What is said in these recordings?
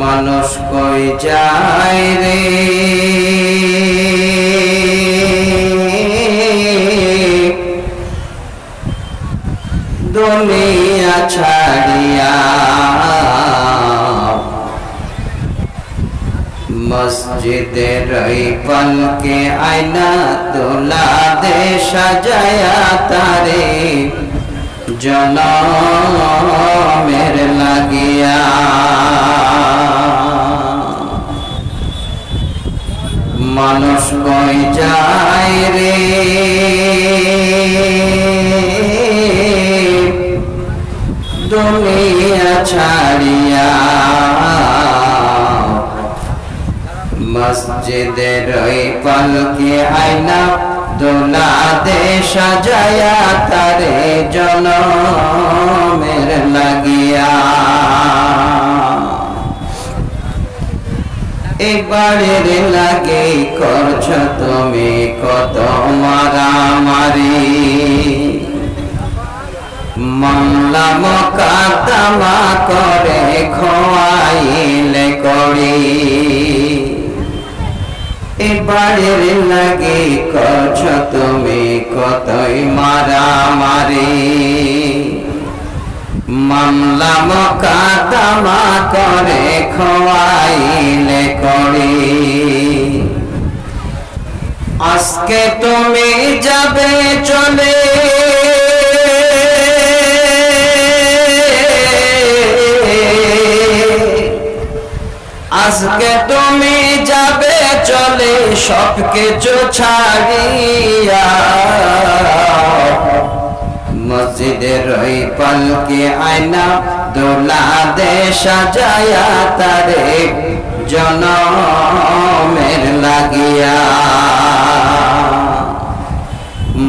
মানুষ কই যায় রে? দুনিয়া ছাড়িয়া মসজিদের ওই পলকে আয়না দোলা দে সাজায়া তারে। জনমের লাগিয়া। মানুষ কই যায় রে। দুনিয়া ছাড়িয়া। মসজিদের ওই পালকে আয়না দোলা দে সাজায়া তারে জনমের লাগিয়া। এবারের লাগে করছ তুমি কত মারামারি। মামলা মকাদ্দমা করে খোয়াইলে করি। এবারের লাগে করছ তুমি কতই মারামারি। মামলা মকাদ্দমা করে খোয়াইলে করি। আজকে তুমি যাবে চলে। আজকে তুমি যাবে চলে সব কিছু ছাড়িয়া। মসজিদের ওই পালকে আয়না দোলা দে সাজায়া তারে জনমের লাগিয়া।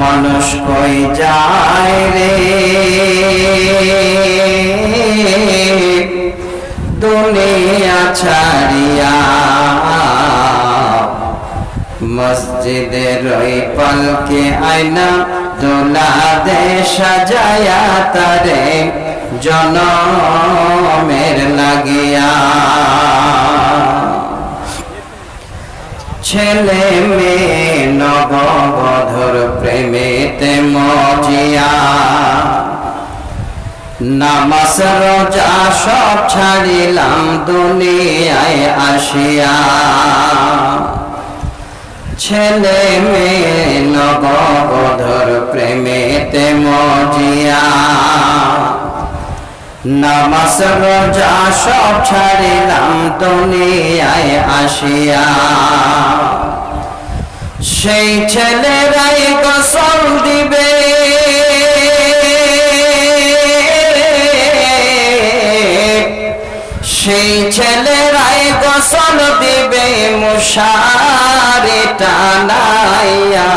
মানুষ কই যায় রে? মসজিদের ওই পলকে আয়না দোলা দে সাজায়া তারে জনমের লাগিয়া। ছেলে মেয়ে নববধর প্রেমেতে মজিয়া। নামাজ, রোজা সব ছাড়িলাম দুনিয়ায় আসিয়া। ছেলে মেয়ে নববধর প্রেমেতে মজিয়া। নামাজ, রোজা সব ছাড়িলাম দুনিয়ায় আসিয়া। সেই ছেলেরাই গোসল দিবে। সেই ছেলেরাই গোসল দিবে মশারে টানাইয়া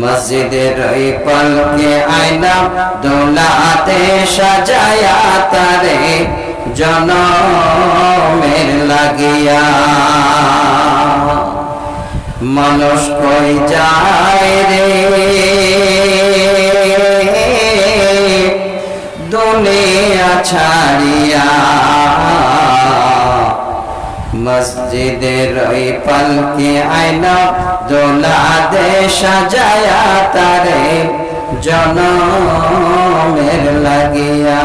মসজিদের ওই পলকে আয়না দোলাতে সাজায়া তারে জনমের লাগিয়া। মানুষ কই যায় রে? দুনিয়া ছাড়িয়া মসজিদের ওই পালকে আয়না দোলা দে সাজায়া তারে জনমের লাগিয়া।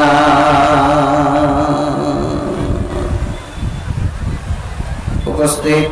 উপস্থিত